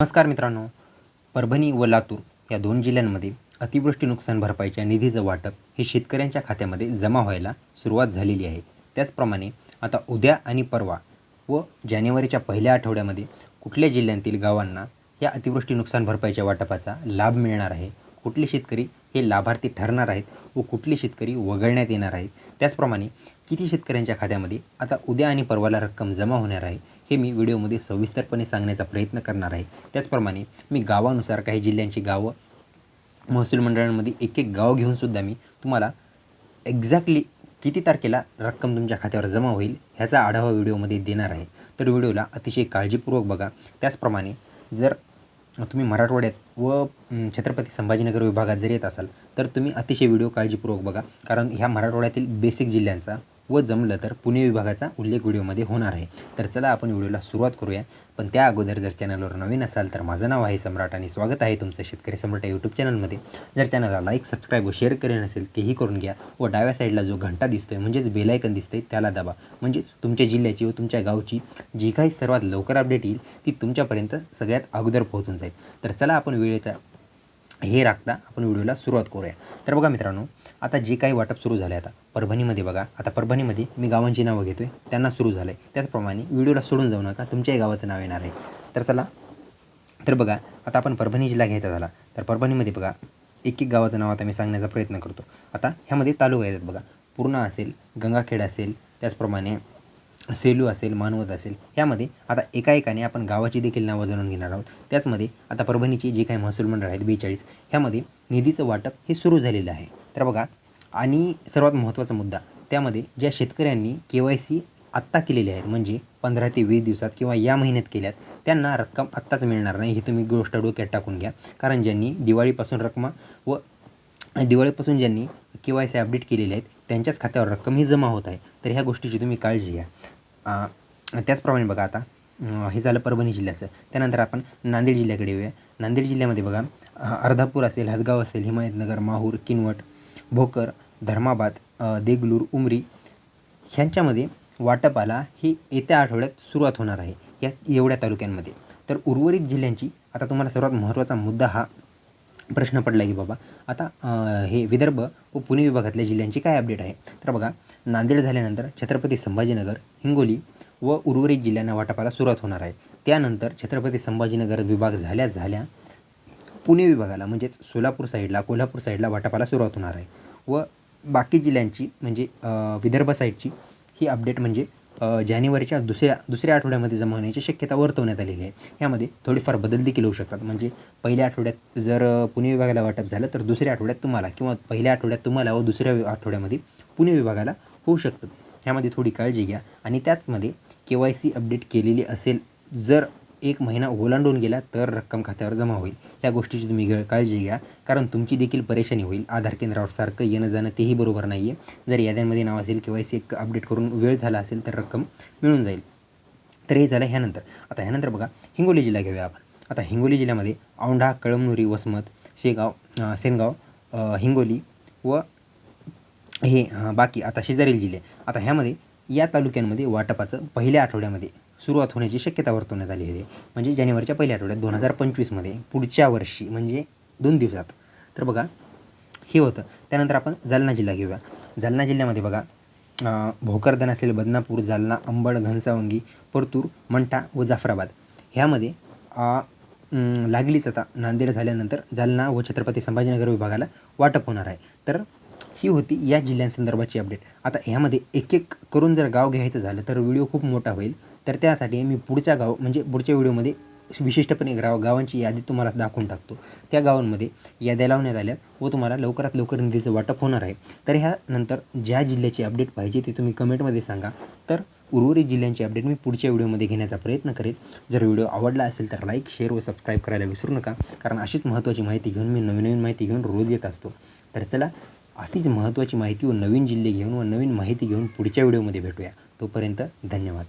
नमस्कार मित्रांनो परभणी व लातूर या दोन जिल्ह्यांमध्ये अतिवृष्टी नुकसान भरपाईच्या निधीचं वाटप हे शेतकऱ्यांच्या खात्यामध्ये जमा व्हायला सुरुवात झालेली आहे. त्याचप्रमाणे आता उद्या आणि परवा व जानेवारीच्या पहिल्या आठवड्यामध्ये कुठल्या जिल्ह्यांतील गावांना या अतिवृष्टी नुकसान भरपाईच्या वाटपाचा लाभ मिळणार आहे? कुठले शेतकरी हे लाभार्थी ठरणार आहेत व कुठले शेतकरी वगळण्यात येणार आहेत? त्याचप्रमाणे किती शेतकऱ्यांच्या खात्यामध्ये आता उद्या आणि परवाला रक्कम जमा होणार आहे हे मी व्हिडिओमध्ये सविस्तरपणे सांगण्याचा प्रयत्न करणार आहे. त्याचप्रमाणे मी गावानुसार काही जिल्ह्यांची गावं महसूल मंडळांमध्ये एक एक गाव घेऊनसुद्धा मी तुम्हाला एक्झॅक्टली किती तारखेला रक्कम तुमच्या खात्यावर जमा होईल ह्याचा आढावा व्हिडिओमध्ये देणार आहे. तर व्हिडिओला अतिशय काळजीपूर्वक बघा. त्याचप्रमाणे जर तुम्ही मराठवाड्यात व छत्रपती संभाजीनगर विभागात जर येत असाल तर तुम्ही अतिशय व्हिडिओ काळजीपूर्वक बघा. कारण ह्या मराठवाड्यातील बेसिक जिल्ह्यांचा व जमलं तर पुणे विभागाचा उल्लेख व्हिडिओमध्ये होणार आहे. तर चला आपण व्हिडिओला सुरुवात करूया. पण त्या अगोदर जर चॅनलवर नवीन असाल तर माझं नाव आहे सम्राट आणि स्वागत आहे तुमचं शेतकरी सम्राट यूट्यूब चॅनलमध्ये जर चॅनलला लाईक सबस्क्राईब व शेअर केले नसेल तेही करून घ्या. व डाव्या साईडला जो घंटा दिसतो आहे म्हणजेच बेलायकन दिसतंय त्याला दाबा. म्हणजेच तुमच्या जिल्ह्याची व तुमच्या गावची जी काही सर्वात लवकर अपडेट येईल ती तुमच्यापर्यंत सगळ्यात अगोदर पोहोचून जाईल. तर चला आपण वेळेचा हे राखता आपण व्हिडिओला सुरुवात करूया. तर बघा मित्रांनो आता जे काही वाटप सुरू झालं आहे आता परभणीमध्ये बघा आता परभणीमध्ये मी गावांची नावं घेतो आहे त्यांना सुरू झालं आहे त्याचप्रमाणे व्हिडिओला सोडून जाऊ नका तुमच्याही गावाचं नाव येणार आहे. तर चला तर बघा आता आपण परभणी जिल्हा घ्यायचा झाला. तर परभणीमध्ये बघा एक एक गावाचं नाव आता मी सांगण्याचा प्रयत्न करतो. आता ह्यामध्ये तालुका येतात बघा. पूर्णा असेल गंगाखेड असेल त्याचप्रमाणे सेलू असेल मानवत असेल यामध्ये आता एका एकाने आपण गावाची देखील नावं जाणून घेणार आहोत. त्याचमध्ये आता परभणीची जी काही महसूल मंडळ आहेत बेचाळीस ह्यामध्ये निधीचं वाटप हे सुरू झालेलं आहे. तर बघा आणि सर्वात महत्त्वाचा मुद्दा त्यामध्ये ज्या शेतकऱ्यांनी के वाय सी आत्ता केलेली आहेत म्हणजे पंधरा ते वीस दिवसात किंवा या महिन्यात केल्यात त्यांना रक्कम आत्ताच मिळणार नाही ही तुम्ही गोष्ट डोक्यात टाकून घ्या. कारण ज्यांनी दिवाळीपासून रक्कमा व दिवाळीपासून ज्यांनी के वाय सी अपडेट केलेले आहेत त्यांच्याच खात्यावर रक्कम ही जमा होत आहे. तर ह्या गोष्टीची तुम्ही काळजी घ्या. त्याचप्रमाणे बघा आता हे झालं परभणी जिल्ह्याचं. त्यानंतर आपण नांदेड जिल्ह्याकडे येऊया. नांदेड जिल्ह्यामध्ये बघा अर्धापूर असेल हदगाव असेल हिमायतनगर माहूर किनवट भोकर धर्माबाद देगलूर उमरी ह्यांच्यामध्ये वाटपाला ही येत्या आठवड्यात सुरुवात होणार आहे या एवढ्या तालुक्यांमध्ये. तर उर्वरित जिल्ह्यांची आता तुम्हाला सर्वात महत्त्वाचा मुद्दा हा प्रश्न पडला की बाबा आता हे विदर्भ व पुणे विभागातल्या जिल्ह्यांची काय अपडेट आहे? तर बघा नांदेड झाल्यानंतर छत्रपती संभाजीनगर हिंगोली व उर्वरित जिल्ह्यांना वाटपाला सुरुवात होणार आहे. त्यानंतर छत्रपती संभाजीनगर विभाग झाल्या झाल्या पुणे विभागाला म्हणजेच सोलापूर साईडला कोल्हापूर साईडला वाटपाला सुरुवात होणार आहे. व बाकी जिल्ह्यांची म्हणजे विदर्भ साईडची ही अपडेट म्हणजे जानेवारीच्या दुसऱ्या दुसऱ्या आठवड्यामध्ये जमा होण्याची शक्यता वर्तवण्यात आलेली आहे. यामध्ये थोडीफार बदल देखील होऊ शकतात. म्हणजे पहिल्या आठवड्यात जर पुणे विभागाला वाटप झालं तर दुसऱ्या आठवड्यात तुम्हाला किंवा पहिल्या आठवड्यात तुम्हाला व दुसऱ्या आठवड्यामध्ये पुणे विभागाला होऊ शकतं. ह्यामध्ये थोडी काळजी घ्या. आणि त्याचमध्ये के वाय सी अपडेट केलेली असेल जर एक महिना ओलांडून गेला तर रक्कम खात्यावर जमा होईल. या गोष्टीची तुम्ही काळजी घ्या. कारण तुमची देखील परेशानी होईल. आधार केंद्रावर सारखं येणं जाणं तेही बरोबर नाही आहे जर याद्यांमध्ये नाव असेल किंवा सी एक अपडेट करून वेळ झाला असेल तर रक्कम मिळून जाईल. तर हे झालं ह्यानंतर. आता ह्यानंतर बघा हिंगोली जिल्हा घेऊया आपण. आता हिंगोली जिल्ह्यामध्ये औंढा कळमनुरी वसमत शेगाव सेनगाव हिंगोली व हे बाकी आता शेजारील जिल्हे. आता ह्यामध्ये या तालुक्यांमध्ये वाटपाचं पहिल्या आठवड्यामध्ये सुरुवात होण्याची शक्यता वर्तवण्यात आली आहे. म्हणजे जानेवारीच्या पहिल्या आठवड्यात दोन हजार पंचवीसमध्ये पुढच्या वर्षी म्हणजे दोन दिवसात. तर बघा हे होतं. त्यानंतर आपण जालना जिल्हा घेऊया. जालना जिल्ह्यामध्ये बघा भोकरदन असेल बदनापूर जालना अंबड घनसावंगी परतूर मंठा व जाफराबाद ह्यामध्ये लागलीच आता नांदेड झाल्यानंतर जालना व छत्रपती संभाजीनगर विभागाला वाटप होणार आहे. तर ही होती या जिल्ह्यांसंदर्भाची अपडेट आता ह्यामध्ये एक एक करून जर गाव घ्यायचं झालं तर व्हिडिओ खूप मोठा होईल. तर त्यासाठी मी पुढच्या गाव म्हणजे पुढच्या व्हिडिओमध्ये विशिष्टपणे गाव गावांची यादी तुम्हाला दाखवून टाकतो. त्या गावांमध्ये याद्या लावण्यात आल्या व तुम्हाला लवकरात लवकर निधीचं वाटप होणार आहे. तर ह्यानंतर ज्या जिल्ह्याची अपडेट पाहिजे ते तुम्ही कमेंटमध्ये सांगा. तर उर्वरित जिल्ह्यांची अपडेट मी पुढच्या व्हिडिओमध्ये घेण्याचा प्रयत्न करेन. जर व्हिडिओ आवडला असेल तर लाईक शेअर व सबस्क्राईब करायला विसरू नका. कारण अशीच महत्त्वाची माहिती घेऊन मी नवीन नवीन माहिती घेऊन रोज येत असतो. तर चला अशीच महत्त्वाची माहिती व नवीन जिल्हे घेऊन व नवीन माहिती घेऊन पुढच्या व्हिडिओमध्ये भेटूया. तोपर्यंत धन्यवाद.